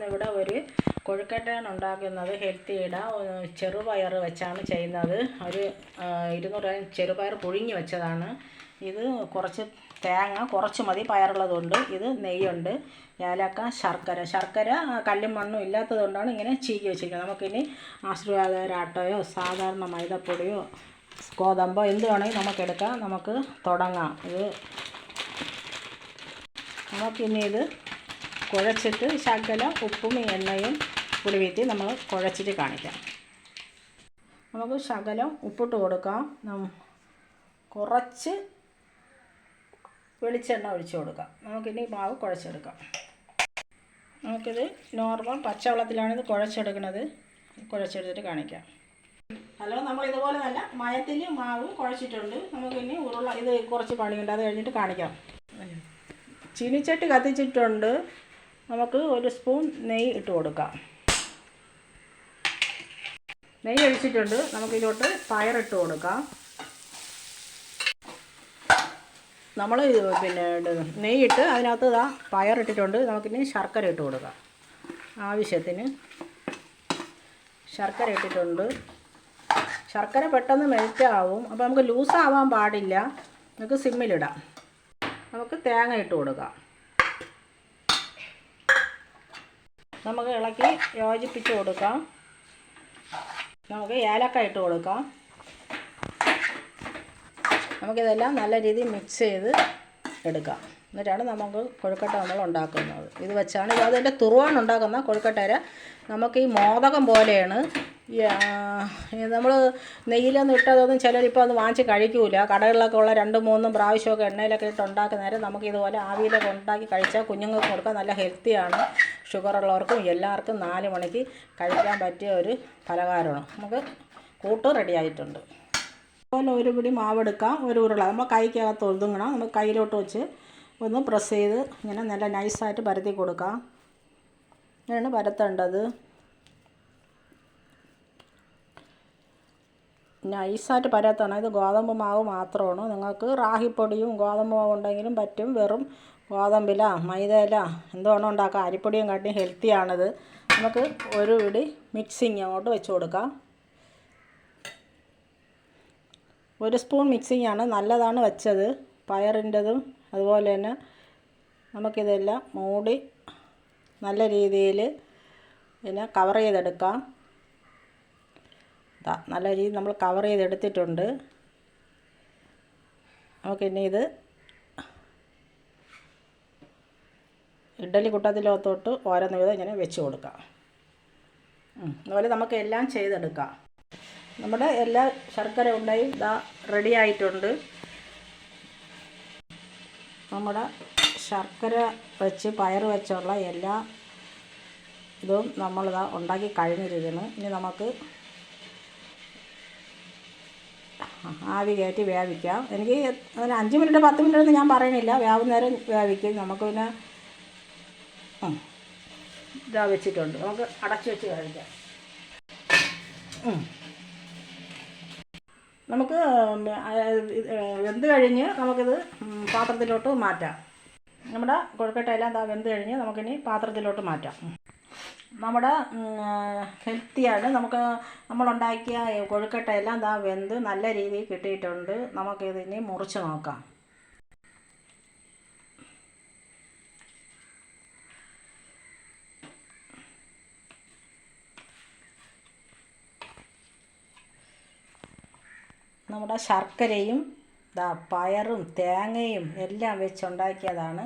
ഞാനിന്നിവിടെ ഒരു കൊഴുക്കട്ടയാണ് ഉണ്ടാക്കുന്നത്. ഹെൽത്തിയുടെ ചെറുപയർ വെച്ചാണ് ചെയ്യുന്നത്. ഒരു ഇരുന്നൂറ് ചെറുപയർ പുഴുങ്ങി വെച്ചതാണ്. ഇത് കുറച്ച് തേങ്ങ കുറച്ച് മതി പയറുള്ളതുകൊണ്ട്. ഇത് നെയ്യുണ്ട്. ഏലക്ക ശർക്കര. ശർക്കര കല്ലും മണ്ണും ഇല്ലാത്തതുകൊണ്ടാണ് ഇങ്ങനെ ചീകി വെച്ചിരിക്കുന്നത്. നമുക്കിനി ആശീർവാദ ആട്ടയോ സാധാരണ മൈദപ്പൊടിയോ ഗോതമ്പോ എന്ത് വേണമെങ്കിൽ നമുക്കെടുക്കാം നമുക്ക് തുടങ്ങാം. ഇത് നമുക്കിനി ഇത് കുഴച്ചിട്ട് ശകലം ഉപ്പും എണ്ണയും പുളിവീത്തി നമ്മൾ കുഴച്ചിട്ട് കാണിക്കാം. നമുക്ക് ശകലം ഉപ്പിട്ട് കൊടുക്കാം. കുറച്ച് വെളിച്ചെണ്ണ ഒഴിച്ചു കൊടുക്കാം. നമുക്കിനി മാവ് കുഴച്ചെടുക്കാം. നമുക്കിത് നോർമൽ പച്ചവെള്ളത്തിലാണ് ഇത് കുഴച്ചെടുക്കുന്നത്. കുഴച്ചെടുത്തിട്ട് കാണിക്കാം. ഹലോ നമ്മൾ ഇതുപോലെ തന്നെ മയത്തിൽ മാവ് കുഴച്ചിട്ടുണ്ട്. നമുക്കിനി ഉരുള ഇത് കുറച്ച് പണിയുണ്ട്. അത് കഴിഞ്ഞിട്ട് കാണിക്കാം. ചീനിച്ചട്ടി കത്തിച്ചിട്ടുണ്ട്. നമുക്ക് ഒരു സ്പൂൺ നെയ്യ് ഇട്ട് കൊടുക്കാം. നെയ്യ് ഒഴിച്ചിട്ടുണ്ട്. നമുക്കിതിലോട്ട് പയറിട്ട് കൊടുക്കാം. നമ്മൾ പിന്നെ നെയ്യ് നെയ്യിട്ട് അതിനകത്ത് ഇതാ പയറിട്ടിട്ടുണ്ട് നമുക്കിനി ശർക്കര ഇട്ട് കൊടുക്കാം. ആവശ്യത്തിന് ശർക്കര ഇട്ടിട്ടുണ്ട്. ശർക്കര പെട്ടെന്ന് മെൽറ്റ് ആവും. അപ്പോൾ നമുക്ക് ലൂസാവാൻ പാടില്ല. നമുക്ക് സിമ്മിലിടാം. നമുക്ക് തേങ്ങ ഇട്ട് കൊടുക്കാം. നമുക്ക് ഇളക്കി യോജിപ്പിച്ച് കൊടുക്കാം. നമുക്ക് ഏലക്ക ഇട്ട് കൊടുക്കാം. നമുക്കിതെല്ലാം നല്ല രീതിയിൽ മിക്സ് ചെയ്ത് എടുക്കാം. എന്നിട്ടാണ് നമുക്ക് കൊഴുക്കട്ട നമ്മൾ ഉണ്ടാക്കുന്നത്. ഇത് വെച്ചാണ് ഇത് അതിന്റെ തുറുവാണ് ഉണ്ടാക്കുന്ന കൊഴുക്കട്ടര നമുക്ക് ഈ മോദകം പോലെയാണ് നമ്മൾ നെയ്യിലൊന്നും ഇട്ടതൊന്നും ചിലരിപ്പോൾ അത് വാങ്ങിച്ച് കഴിക്കൂല. കടകളിലൊക്കെ ഉള്ള രണ്ട് മൂന്നും പ്രാവശ്യമൊക്കെ എണ്ണയിലൊക്കെ ഇട്ട് ഉണ്ടാക്കുന്ന നേരം നമുക്ക് ഇതുപോലെ ആവിയിലൊക്കെ ഉണ്ടാക്കി കഴിച്ചാൽ കുഞ്ഞുങ്ങൾക്ക് കൊടുക്കാൻ നല്ല ഹെൽത്തിയാണ് ഷുഗറുള്ളവർക്കും എല്ലാവർക്കും നാല് മണിക്ക് കഴിക്കാൻ പറ്റിയ ഒരു പലഹാരമാണ്. നമുക്ക് കൂട്ട് റെഡി ആയിട്ടുണ്ട്. അതുപോലെ ഒരു പിടി മാവെടുക്കാം. ഒരു ഉരുള. നമ്മൾ കൈക്കകത്ത് ഒതുങ്ങണം. നമുക്ക് കയ്യിലോട്ട് വെച്ച് ഒന്ന് പ്രസ് ചെയ്ത് ഇങ്ങനെ നല്ല നൈസായിട്ട് പരത്തി കൊടുക്കാം. ഇങ്ങനെയാണ് പരത്തേണ്ടത്. നൈസായിട്ട് പരത്തണം. ഇത് ഗോതമ്പ് മാവ് മാത്രമാണ്. നിങ്ങൾക്ക് റാഹിപ്പൊടിയും ഗോതമ്പ് മാവ് ഉണ്ടെങ്കിലും പറ്റും. വെറും ഗോതമ്പില മൈദയില എന്തുവേണം ഉണ്ടാക്കാം അരിപ്പൊടിയും കാട്ടിയും ഹെൽത്തിയാണിത് നമുക്ക് ഒരു പിടി മിക്സിങ് അങ്ങോട്ട് വെച്ച് കൊടുക്കാം. ഒരു സ്പൂൺ മിക്സിങ് ആണ്. നല്ലതാണ് വെച്ചത്. പയറിന്റെതും അതുപോലെ തന്നെ നമുക്കിതെല്ലാം മൂടി നല്ല രീതിയിൽ പിന്നെ കവർ ചെയ്തെടുക്കാം. നല്ല രീതിയിൽ നമ്മൾ കവർ ചെയ്തെടുത്തിട്ടുണ്ട് നമുക്കിനി ഇത് ഇഡ്ഡലി കുട്ടത്തിലോത്തോട്ട് ഓരോന്ന് വീതം ഇങ്ങനെ വെച്ച് കൊടുക്കാം. അതുപോലെ നമുക്ക് എല്ലാം ചെയ്തെടുക്കാം. നമ്മുടെ എല്ലാ ശർക്കര ഉണ്ടായി ഇതാ റെഡി ആയിട്ടുണ്ട്. നമ്മുടെ ശർക്കര വെച്ച് പയർ വെച്ചുള്ള എല്ലാ ഇതും നമ്മളിതാ ഉണ്ടാക്കി കഴിഞ്ഞിരിക്കുന്നു. ഇനി നമുക്ക് ആവി കയറ്റി വേവിക്കാം എനിക്ക് അതിന് അഞ്ച് മിനിറ്റ് പത്ത് മിനിറ്റ് ഒന്നും ഞാൻ പറയണില്ല വേവുന്നേരം വേവിക്കും നമുക്ക് പിന്നെ ഇതാ വെച്ചിട്ടുണ്ട്. നമുക്ക് അടച്ചു വെച്ച് ഉം. നമുക്ക് വെന്ത് കഴിഞ്ഞ് നമുക്കിത് പാത്രത്തിലോട്ട് മാറ്റാം. നമ്മുടെ കൊഴുക്കട്ടയെല്ലാം ദാ വെന്ത് കഴിഞ്ഞ് നമുക്കിനി പാത്രത്തിലോട്ട് മാറ്റാം. നമ്മുടെ ഹെൽത്തിയാണ്. നമുക്ക് നമ്മളുണ്ടാക്കിയ കൊഴുക്കട്ടയെല്ലാം ദാ വെന്ത് നല്ല രീതിയിൽ കിട്ടിയിട്ടുണ്ട്. നമുക്കിതിനി മുറിച്ച് നോക്കാം. നമ്മുടെ ശർക്കരയും ദാ പയറും തേങ്ങയും എല്ലാം വെച്ചുണ്ടാക്കിയതാണ്.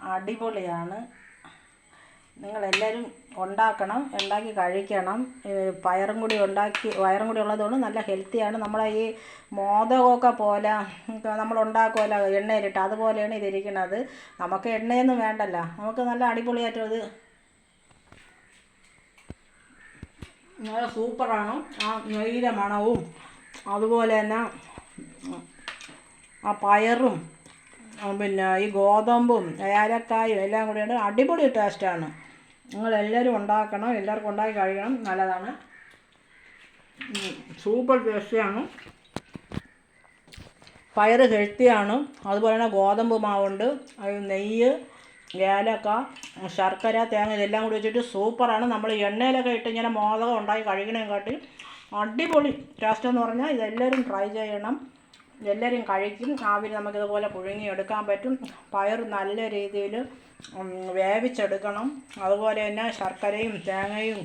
അടിപൊളിയാണ്. നിങ്ങളെല്ലാവരും ഉണ്ടാക്കണം ഉണ്ടാക്കി കഴിക്കണം. പയറും കൂടി ഉണ്ടാക്കി പയറും കൂടി ഉള്ളതുകൊണ്ട് നല്ല ഹെൽത്തിയാണ് നമ്മളെ ഈ മോദകമൊക്കെ പോലെ നമ്മൾ ഉണ്ടാക്കുമല്ലോ എണ്ണയിലിട്ട് അതുപോലെയാണ് ഇതിരിക്കുന്നത്. നമുക്ക് എണ്ണയൊന്നും വേണ്ടല്ലോ. നമുക്ക് നല്ല അടിപൊളിയായിട്ടും ഇത് നല്ല സൂപ്പറാണ്. ആ നെയ്യിലെ മണവും അതുപോലെ തന്നെ ആ പയറും പിന്നെ ഈ ഗോതമ്പും ഏലക്കായും എല്ലാം കൂടിയാണ് അടിപൊളി ടേസ്റ്റാണ് നിങ്ങളെല്ലാവരും ഉണ്ടാക്കണം എല്ലാവർക്കും ഉണ്ടാക്കി കഴിക്കണം. നല്ലതാണ്. സൂപ്പർ ടേസ്റ്റിയാണ് പയറ് ഹെൽത്തിയാണ് അതുപോലെ തന്നെ ഗോതമ്പ് മാവുണ്ട്. നെയ്യ് ഏലക്ക ശർക്കര തേങ്ങ ഇതെല്ലാം കൂടി വെച്ചിട്ട് സൂപ്പറാണ് നമ്മൾ എണ്ണയിലൊക്കെ ഇട്ട് ഇങ്ങനെ മോദകം ഉണ്ടാക്കി കഴിക്കണേക്കാട്ടി അടിപൊളി ടേസ്റ്റ് എന്ന് പറഞ്ഞാൽ ഇതെല്ലാവരും ട്രൈ ചെയ്യണം. എല്ലാവരും കഴിക്കും. ആവിൽ നമുക്കിതുപോലെ പുഴുങ്ങി എടുക്കാൻ പറ്റും. പയർ നല്ല രീതിയിൽ വേവിച്ചെടുക്കണം. അതുപോലെ തന്നെ ശർക്കരയും തേങ്ങയും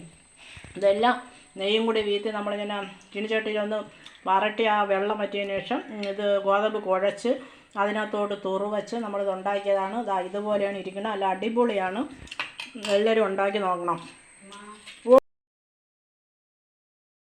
ഇതെല്ലാം നെയ്യും കൂടി വീത്തി നമ്മളിങ്ങനെ ചീനിച്ചട്ടിയിലൊന്ന് വരട്ടി ആ വെള്ളം പറ്റിയതിന് ശേഷം ഇത് ഗോതമ്പ് കുഴച്ച് അതിനകത്തോട്ട് തുറുവച്ച് നമ്മളിത് ഉണ്ടാക്കിയതാണ് ഇതാ ഇതുപോലെയാണ് ഇരിക്കുന്നത്. അല്ല അടിപൊളിയാണ്. എല്ലാവരും ഉണ്ടാക്കി നോക്കണം.